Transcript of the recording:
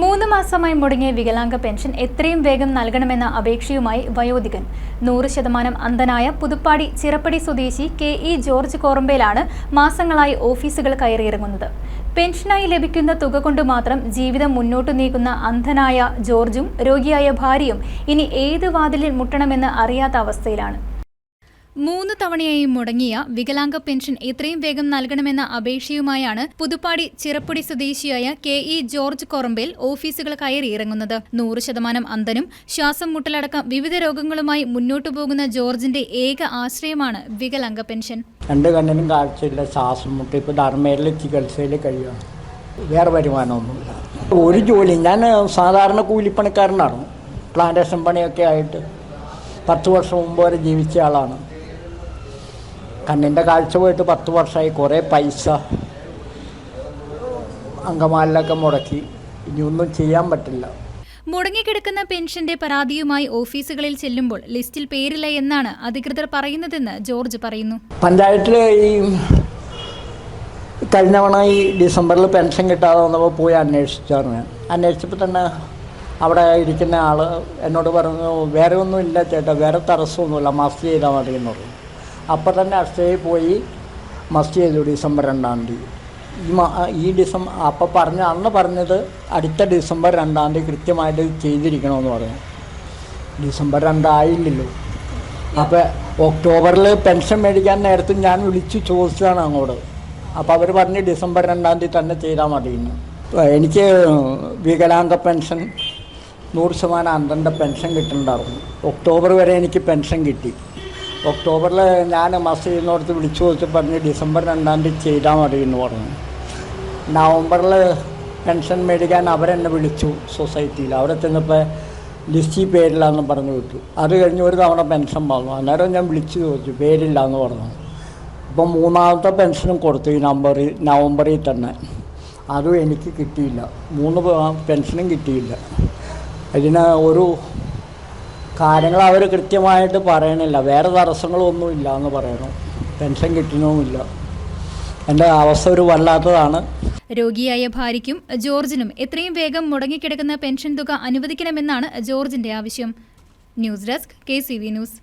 മൂന്ന് മാസമായി മുടങ്ങിയ വികലാംഗ പെൻഷൻ എത്രയും വേഗം നൽകണമെന്ന അപേക്ഷയുമായി വയോധികൻ. നൂറ് ശതമാനം അന്ധനായ പുതുപ്പാടി ചിറപ്പടി സ്വദേശി കെ ഇ ജോർജ് കോറമ്പേലാണ് മാസങ്ങളായി ഓഫീസുകൾ കയറിയിറങ്ങുന്നത്. പെൻഷനായി ലഭിക്കുന്ന തുക കൊണ്ട് മാത്രം ജീവിതം മുന്നോട്ട് നീക്കുന്ന അന്ധനായ ജോർജും രോഗിയായ ഭാര്യയും ഇനി ഏത് വാതിലിൽ മുട്ടണമെന്ന് അറിയാത്ത അവസ്ഥയിലാണ്. മൂന്ന് തവണയായി മുടങ്ങിയ വികലാംഗ പെൻഷൻ എത്രയും വേഗം നൽകണമെന്ന അപേക്ഷയുമായാണ് പുതുപ്പാടി ചിറപ്പുടി സ്വദേശിയായ കെ ഇ ജോർജ് കൊറമ്പേൽ ഓഫീസുകൾ കയറി ഇറങ്ങുന്നത്. നൂറ് ശതമാനം അന്ധനും ശ്വാസം മുട്ടലടക്കം വിവിധ രോഗങ്ങളുമായി മുന്നോട്ടു പോകുന്ന ജോർജിന്റെ ഏക ആശ്രയമാണ് വികലാംഗ പെൻഷൻ. രണ്ട് കണ്ണിനും കാഴ്ചയില്ല ശ്വാസം മുട്ട. ഇപ്പോൾ ധർമ്മയിലെ ചികിത്സയിൽ കഴിയുകയാണ് വേറെ വരുമാനമൊന്നുമില്ല. ഒരു ജോലി ഞാൻ സാധാരണ കൂലിപ്പണിക്കാരനാണ്. പ്ലാന്റേഷൻ പണിയൊക്കെ ആയിട്ട് പത്ത് വർഷം മുമ്പ് വരെ ജീവിച്ച ആളാണ്. കണ്ണിന്റെ കാഴ്ച പോയിട്ട് പത്ത് വർഷമായി കുറേ പൈസ അങ്കമാലിലൊക്കെ മുടക്കി. ഇനിയൊന്നും ചെയ്യാൻ പറ്റില്ല. മുടങ്ങിക്കിടക്കുന്ന പെൻഷന്റെ പരാതിയുമായി ഓഫീസുകളിൽ ചെല്ലുമ്പോൾ ലിസ്റ്റിൽ പേരില്ല എന്നാണ് അധികൃതർ പറയുന്നതെന്ന് ജോർജ് പറയുന്നു. പഞ്ചായത്തിലെ ഈ കഴിഞ്ഞ തവണ ഈ ഡിസംബറിൽ പെൻഷൻ കിട്ടാതെ വന്നപ്പോൾ പോയി അന്വേഷിച്ചാണ് ഞാൻ. അന്വേഷിച്ചപ്പോൾ തന്നെ അവിടെ ഇരിക്കുന്ന ആൾ എന്നോട് പറഞ്ഞു വേറെ ഒന്നും ഇല്ല ചേട്ടാ വേറെ തടസ്സമൊന്നുമില്ല മാസ്ക് ചെയ്താൽ മതി എന്ന് പറഞ്ഞു. അപ്പോൾ തന്നെ അക്ഷയയിൽ പോയി മസ്റ്റ് ചെയ്തു ഡിസംബർ രണ്ടാം തീയതി. ഈ മാ ഈ ഡിസംബർ അപ്പോൾ പറഞ്ഞ അന്ന് പറഞ്ഞത് അടുത്ത ഡിസംബർ രണ്ടാം തീയതി കൃത്യമായിട്ട് ചെയ്തിരിക്കണമെന്ന് പറഞ്ഞു. ഡിസംബർ രണ്ടായില്ലല്ലോ. അപ്പോൾ ഒക്ടോബറിൽ പെൻഷൻ മേടിക്കാൻ നേരത്തെ ഞാൻ വിളിച്ചു ചോദിച്ചതാണ് അങ്ങോട്ട് അപ്പോൾ അവർ പറഞ്ഞ് ഡിസംബർ രണ്ടാം തീയതി തന്നെ ചെയ്താൽ മതി എനിക്ക് വികലാംഗ പെൻഷൻ നൂറ് ശതമാനം അന്തന്റെ പെൻഷൻ കിട്ടുന്നുണ്ടായിരുന്നു ഒക്ടോബർ വരെ എനിക്ക് പെൻഷൻ കിട്ടി. ഒക്ടോബറിൽ ഞാൻ മസ്റ്റ് വിളിച്ചു ചോദിച്ചു പറഞ്ഞ് ഡിസംബർ രണ്ടാം തീയതി ചെയ്താൽ മതി എന്ന് പറഞ്ഞു. നവംബറിൽ പെൻഷൻ മേടിക്കാൻ അവരെന്നെ വിളിച്ചു സൊസൈറ്റിയിൽ. അവിടെ ചെന്നപ്പോൾ ലിസ്റ്റി പേരില്ലാന്ന് പറഞ്ഞു വിട്ടു. അത് കഴിഞ്ഞ് ഒരു തവണ പെൻഷൻ വന്നു. അന്നേരം ഞാൻ വിളിച്ചു ചോദിച്ചു പേരില്ല എന്ന് പറഞ്ഞു. ഇപ്പം മൂന്നാമത്തെ പെൻഷനും കൊടുത്തു ഈ നമ്പറിൽ നവംബറിൽ തന്നെ. അതും എനിക്ക് കിട്ടിയില്ല. മൂന്ന് പെൻഷനും കിട്ടിയില്ല. ഇതിന് ഒരു കാര്യങ്ങൾ അവർ കൃത്യമായിട്ട് പറയണില്ല. വേറെ തടസ്സങ്ങളൊന്നും ഇല്ല എന്ന് പറയണം പെൻഷൻ കിട്ടണവുമില്ല എന്റെ അവസ്ഥ ഒരു വല്ലാത്തതാണ്. രോഗിയായ ഭാര്യയ്ക്കും ജോർജിനും എത്രയും വേഗം മുടങ്ങിക്കിടക്കുന്ന പെൻഷൻ തുക അനുവദിക്കണമെന്നാണ് ജോർജിന്റെ ആവശ്യം. News desk K news.